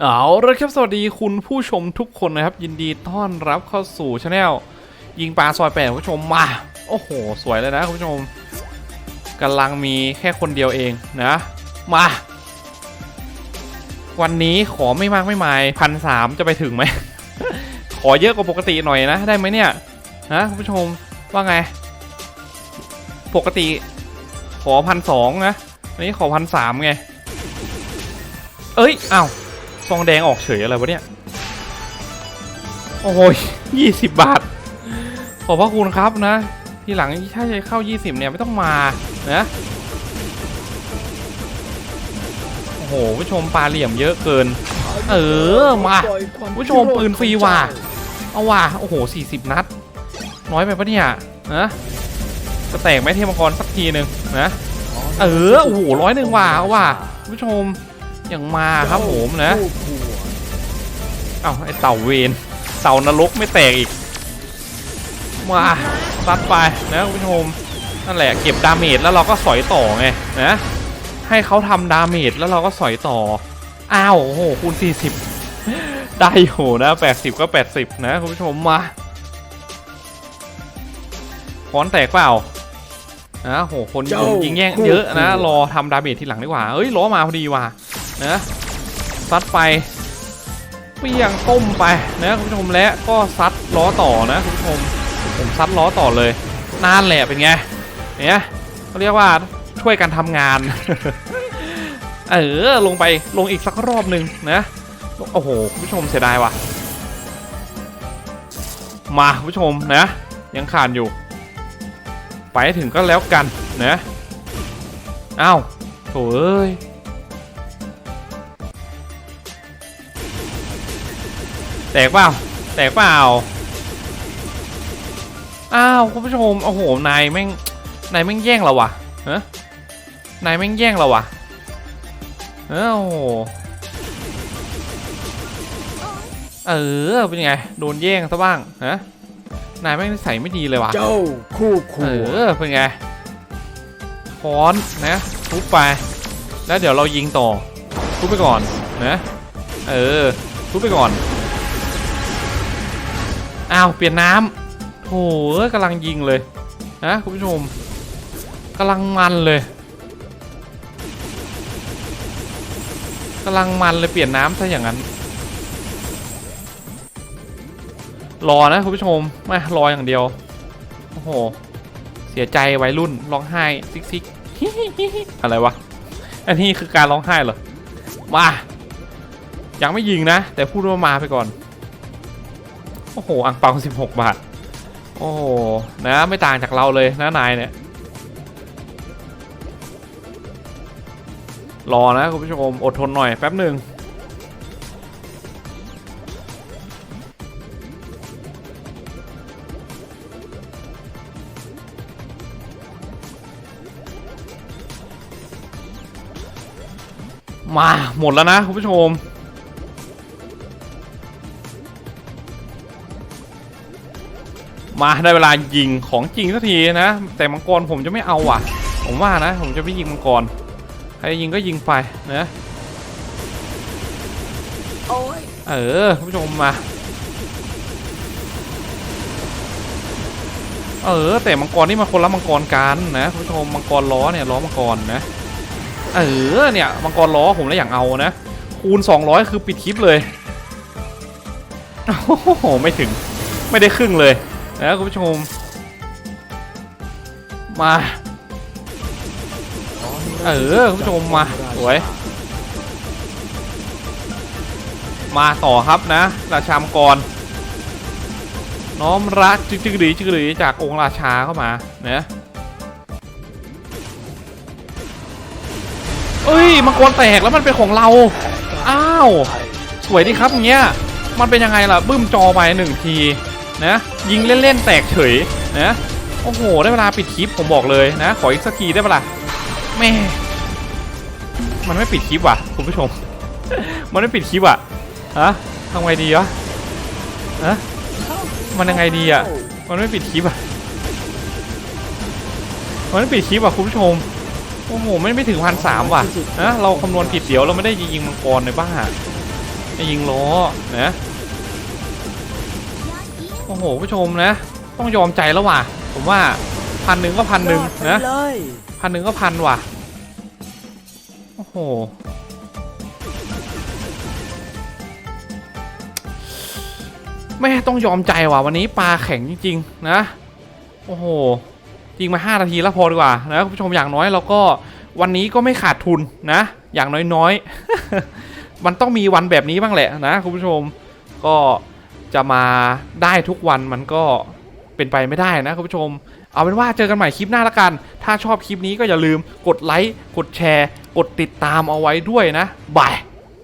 เอาละครับสวัสดีคุณผู้ชมทุกคนนะครับ ยินดีต้อนรับเข้าสู่ช anel ยิงปลาซอยแปดคุณผู้ชมมา โอ้โห สวยเลยนะคุณผู้ชมกำลังมีแค่คนเดียวเองนะ มา วันนี้ขอไม่มากไม่หมายพันสามจะไปถึงไหม ขอเยอะกว่าปกติหน่อยนะ ได้ไหมเนี่ยนะคุณผู้ชมว่าไง ปกติขอพันสองนะอันนี้ขอพันสามไง เอ้ยอ้าว ซองแดงออกเฉยอะไรวะเนี่ย โอ้โหยี่สิบบาท ขอบพระคุณครับนะ ทีหลังถ้าจะเข้า 20 เนี่ยไม่ต้องมานะ โอ้โหผู้ชมปลาเหลี่ยมเยอะเกิน เออ มาผู้ชมปืนฟรีว่ะ เอาว่ะ โอ้โห 40 นัด น้อยไปปะเนี่ยนะจะแตกไหมเทมกรสักทีหนึ่งนะ เออ โอ้โหร้อยหนึ่งว่ะเอาว่ะผู้ชม อย่างมาครับผมนะเอ้าไอเต่าเวนเต่านรกไม่แตกอีก มาซัดไปนะคุณผู้ชมนั่นแหละเก็บดาเมจแล้วเราก็สอยต่อไงนะให้เขาทำดาเมจแล้วเราก็สอยต่อ อ้าวโอ้โหคูณ 40 ได้อยู่นะ 80 ก็ 80 นะคุณผู้ชมมาค้อนแตกเปล่านะโหคนยิงยิงแย่งเยอะนะ รอทำดาเมจทีหลังดีกว่า เอ้ยล้อมาพอดีว่ะ นะซัดไปเปียงต้มไปนะคุณผู้ชมและก็ซัดล้อต่อนะคุณผู้ชมผมซัดล้อต่อเลยนานแหละเป็นไงเนี่ยเขาเรียกว่าช่วยกันทำงาน เออลงไปลงอีกสักรอบหนึ่งนะโอ้โหคุณผู้ชมเสียดายว่ะ มาคุณผู้ชมนะ ยังขาดอยู่ ไปถึงก็แล้วกันนะอ้าวโถเอ้ย แตกเปล่าแตกเปล่าอ้าวคุณผู้ชมโอ้โหนายแม่งนายแม่งแย่งเราวะฮะนายแม่งแย่งเราวะเออโอ้โหเออเป็นไงโดนแย่งซะบ้างฮะนายแม่งนิสัยไม่ดีเลยวะเจ้าคู่เอขู่อเป็นไงค้อนนะทุบไป แล้วเดี๋ยวเรายิงต่อทุบไปก่อนนะเออทุบไปก่อน อ้าวเปลี่ยนน้ำโหกำลังยิงเลยนะคุณผู้ชมกำลังมันเลยกำลังมันเลยเปลี่ยนน้ำซะอย่างนั้น รอนะคุณผู้ชมมารออย่างเดียว โอ้โห เสียใจวัยรุ่นร้องไห้ซิกซิกอะไรวะ อันนี้คือการร้องไห้เหรอ มา ยังไม่ยิงนะ แต่พูดว่ามาไปก่อน โอ้โหอังเปา16 บาท โอ้โหนะไม่ต่างจากเราเลยนะนายเนี่ย รอนะคุณผู้ชมอดทนหน่อยแป๊บหนึ่งมาหมดแล้วนะคุณผู้ชม มาได้เวลายิงของจริงสักทีนะ แต่มังกรผมจะไม่เอาว่ะ ผมว่านะ ผมจะไม่ยิงมังกรใครยิงก็ยิงไปนะโอ้ยเออคุณผู้ชมมา เออ แต่มังกรนี่มันคนละมังกรกันนะคุณผู้ชมมังกรล้อเนี่ยล้อมังกรนะ เออเนี่ยมังกรล้อผมแล้วอย่างเอานะคูณ 200 คือปิดคลิปเลยโอ้โหไม่ถึงไม่ได้ครึ่งเลย นะคุณผู้ชม มา เออคุณผู้ชมมาสวย มาต่อครับนะ ราชามกร น้อมรักจึกจึกหรีจึกหรีจากองค์ราชาเข้ามาเนะเอ้ยมังกรแตกแล้วมันเป็นของเรา อ้าว สวยดีครับเงี้ย มันเป็นยังไงล่ะ บึ้มจอไปหนึ่งที นะ ยิงเล่นๆแตกเฉยนะโอ้โห ได้เวลาปิดคลิปผมบอกเลยนะ ขออีกสักทีได้ปะล่ะแม่มันไม่ปิดคลิปว่ะคุณผู้ชม มันไม่ปิดคลิปอะฮะทำไงดีวะฮะมันยังไงดีอะ มันไม่ปิดคลิปอะมันไม่ปิดคลิปอะคุณผู้ชมโอ้โหไม่ไม่ถึงพันสามว่ะนะเราคำนวณผิดเดี๋ยวเราไม่ได้ยิงมังกรในบ้าไม่ยิงล้อนะ โอ้โหผู้ชมนะ ต้องยอมใจแล้วว่ะ ผมว่าพันหนึ่งก็พันหนึ่งนะพันหนึ่งก็พันว่ะ โอ้โหไม่ต้องยอมใจว่ะ วันนี้ปลาแข็งจริง ๆ นะ โอ้โห จริงมา 5 นาทีแล้วพอดีกว่านะคุณผู้ชมอย่างน้อยเราก็วันนี้ก็ไม่ขาดทุนนะ อย่างน้อยๆ มันต้องมีวันแบบนี้บ้างแหละนะคุณผู้ชมก็ จะมาได้ทุกวันมันก็เป็นไปไม่ได้นะคุณผู้ชม เอาเป็นว่าเจอกันใหม่คลิปหน้าละกัน ถ้าชอบคลิปนี้ก็อย่าลืมกดไลค์ กดแชร์ กดติดตามเอาไว้ด้วยนะบาย